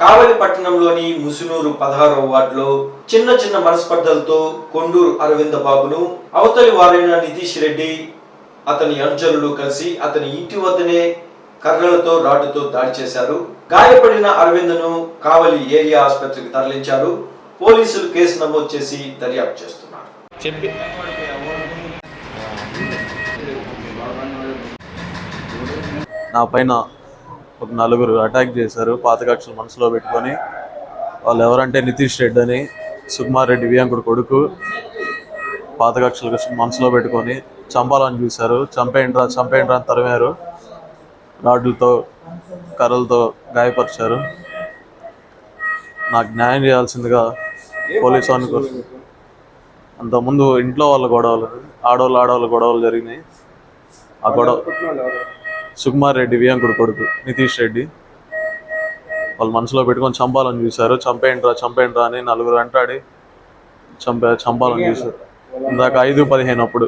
కావలి పట్టణంలోని ముసునూరు పదహారవ వార్డులో చిన్న చిన్న మనస్పర్ధలతో కొండూరు అరవింద బాబును అవతలి వారైన నితీష్ రెడ్డి అతని అనుచరులు కలిసి అతని ఇంటి వద్దనే కర్రలతో రాడ్డుతో దాడి చేశారు. గాయపడిన అరవింద్ను కావలి ఏరియా ఆసుపత్రికి తరలించారు. పోలీసులు కేసు నమోదు చేసి దర్యాప్తు చేస్తున్నారు. చెప్పి. నా పైన ఒక నలుగురు అటాక్ చేశారు. పాత కక్షలు మనసులో పెట్టుకొని. వాళ్ళు ఎవరంటే నితీష్ రెడ్డి అని సుకుమార్ రెడ్డి వియాంకుడు కొడుకు. పాత కక్షలు మనసులో పెట్టుకొని చంపాలని చూశారు. చంపేయండిరా చంపేయండిరా అని తరిమారు. రాడ్లతో కర్రలతో గాయపరిచారు. నాకు న్యాయం చేయాల్సిందిగా పోలీసు వారిని అంతకుముందు ఇంట్లో వాళ్ళ గొడవలు ఆడవాళ్ళు ఆడవాళ్ళ గొడవలు జరిగినాయి. ఆ గొడవ సుకుమార్ రెడ్డి వియంకుడు కొడుకు నితీష్ రెడ్డి. వాళ్ళు మనసులో పెట్టుకొని చంపాలని చూశారు. చంపేయండిరా చంపేయండిరా అని నలుగురు వెంటాడి చంపే చంపాలని చూశారు. ఇందాక ఐదు పదిహేను అప్పుడు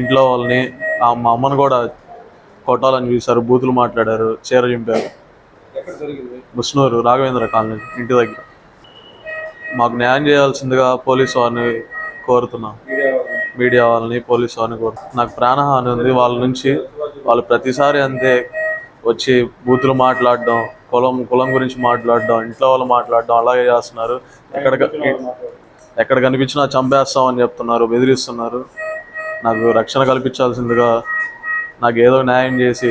ఇంట్లో వాళ్ళని మా అమ్మను కూడా కొట్టాలని చూశారు. బూతులు మాట్లాడారు చీర చింపారు. ముస్నూరు రాఘవేంద్ర కాలనీ ఇంటి దగ్గర. మాకు న్యాయం చేయాల్సిందిగా పోలీసు వారిని కోరుతున్నాం. మీడియా వాళ్ళని పోలీసు వారిని కోరుతున్నాం. నాకు ప్రాణహాని ఉంది. వాళ్ళ నుంచి వాళ్ళు ప్రతిసారి అంతే. వచ్చి బూతులు మాట్లాడడం కులం కులం గురించి మాట్లాడడం ఇంట్లో వాళ్ళు మాట్లాడడం అలాగే చేస్తున్నారు. ఎక్కడ ఎక్కడ కనిపించినా చంపేస్తామని చెప్తున్నారు బెదిరిస్తున్నారు. నాకు రక్షణ కల్పించాల్సిందిగా నాకు ఏదో న్యాయం చేసి